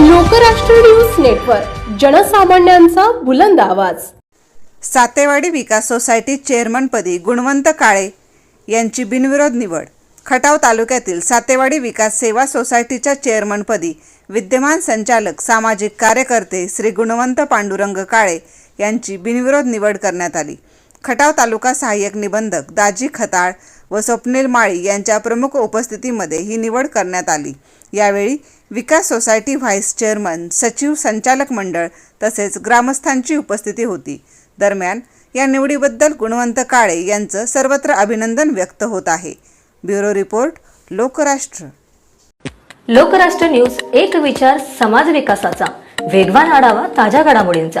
Lokrashtra news network जनसामान्यांचा बुलंद आवाज. सातेवाडी विकास society चेअरमनपदी गुणवंत काळे यांची बिनविरोध निवड. खटाव तालुक्यातील सातेवाडी विकास सेवा सोसायटीच्या चेअरमनपदी विद्यमान संचालक सामाजिक कार्यकर्ते श्री गुणवंत पांडुरंग काळे यांची बिनविरोध निवड करण्यात आली. खटाव तालुका सहाय्यक निबंधक दाजी खताळ व स्वप्नील माळी यांच्या प्रमुख उपस्थितीमध्ये ही निवड करण्यात आली. यावेळी विकास सोसायटी व्हाईस चेअरमन सचिव संचालक मंडळ तसेच ग्रामस्थांची उपस्थिती होती. दरम्यान या निवडीबद्दल गुणवंत काळे यांचं सर्वत्र अभिनंदन व्यक्त होत आहे. Bureau report Lokrashtra. Lokrashtra news एक विचार समाज विकासाचा. वेगवान आढावा ताज्या घडामोडींचा.